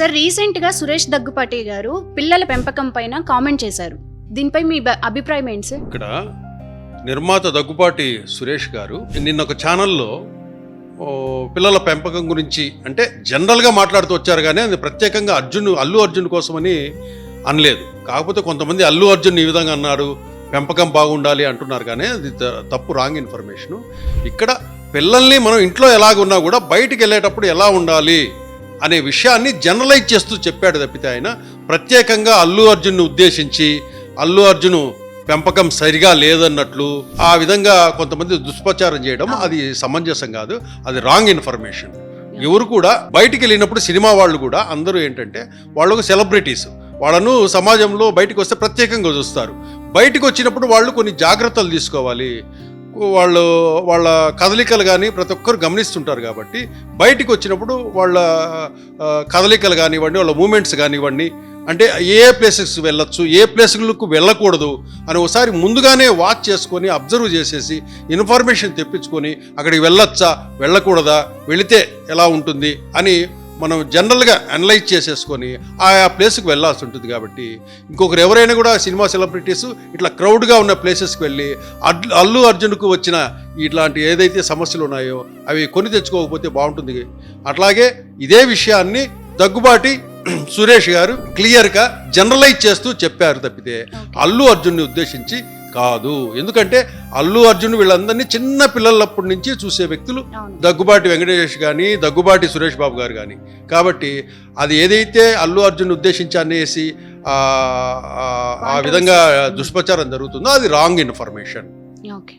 Sir రీసెంట్గా సురేష్ దగ్గుపాటి గారు పిల్లల పెంపకం పైన కామెంట్ చేశారు. దీనిపై మీ బ- అభిప్రాయం ఏంటి సార్? ఇక్కడ నిర్మాత దగ్గుపాటి సురేష్ గారు నిన్న ఒక ఛానల్లో పిల్లల పెంపకం గురించి అంటే జనరల్గా మాట్లాడుతూ వచ్చారు కానీ అది ప్రత్యేకంగా అర్జున్ అల్లు అర్జున్ కోసమని అనలేదు. కాకపోతే కొంతమంది అల్లు అర్జున్ ఈ విధంగా అన్నారు పెంపకం బాగుండాలి అంటున్నారు కానీ అది తప్పు రాంగ్ ఇన్ఫర్మేషను. ఇక్కడ పిల్లల్ని మనం ఇంట్లో ఎలాగున్నా కూడా బయటికి వెళ్ళేటప్పుడు ఎలా ఉండాలి? అనే విషయాన్ని జనరలైజ్ చేస్తూ చెప్పాడు తప్పితే ఆయన. ప్రత్యేకంగా అల్లు అర్జున్ను ఉద్దేశించి అల్లు అర్జును పెంపకం సరిగా లేదన్నట్లు ఆ విధంగా కొంతమంది దుష్ప్రచారం చేయడం అది సమంజసం కాదు అది రాంగ్ ఇన్ఫర్మేషన్ ఎవరు కూడా బయటికి వెళ్ళినప్పుడు సినిమా వాళ్ళు కూడా అందరూ ఏంటంటే వాళ్ళు సెలబ్రిటీస్ వాళ్ళను సమాజంలో బయటకు వస్తే ప్రత్యేకంగా చూస్తారు. బయటకు వచ్చినప్పుడు వాళ్ళు కొన్ని జాగ్రత్తలు తీసుకోవాలి. వాళ్ళు వాళ్ళ కదలికలు కానీ ప్రతి ఒక్కరు గమనిస్తుంటారు కాబట్టి బయటికి వచ్చినప్పుడు వాళ్ళ కదలికలు కానివ్వండి వాళ్ళ మూమెంట్స్ కానివ్వండి అంటే ఏ ప్లేసెస్ వెళ్ళొచ్చు ఏ ప్లేసులకు వెళ్ళకూడదు అని ఒకసారి ముందుగానే వాచ్ చేసుకొని అబ్జర్వ్ చేసేసి ఇన్ఫర్మేషన్ తెప్పించుకొని అక్కడికి వెళ్ళొచ్చా వెళ్ళకూడదా వెళితే ఎలా ఉంటుంది అని మనం జనరల్గా అనలైజ్ చేసేసుకొని ఆయా ప్లేస్కి వెళ్ళాల్సి ఉంటుంది కాబట్టి ఇంకొకరు ఎవరైనా కూడా సినిమా సెలబ్రిటీస్ ఇట్లా క్రౌడ్గా ఉన్న ప్లేసెస్కి వెళ్ళి అల్లు అర్జున్కు వచ్చిన ఇట్లాంటి ఏదైతే సమస్యలు ఉన్నాయో అవి కొని తెచ్చుకోకపోతే బాగుంటుంది. అట్లాగే ఇదే విషయాన్ని దగ్గుబాటి సురేష్ గారు క్లియర్గా జనరలైజ్ చేస్తూ చెప్పారు తప్పితే అల్లు అర్జున్ని ఉద్దేశించి కాదు. ఎందుకంటే అల్లు అర్జున్ వీళ్ళందరినీ చిన్న పిల్లలప్పటి నుంచి చూసే వ్యక్తులు. దగ్గుబాటి వెంకటేష్ కానీ దగ్గుబాటి సురేష్ బాబు గారు కానీ కాబట్టి అది ఏదైతే అల్లు అర్జున్ ఉద్దేశించి అనేసి ఆ విధంగా దుష్ప్రచారం జరుగుతుందో అది రాంగ్ ఇన్ఫర్మేషన్. ఓకే.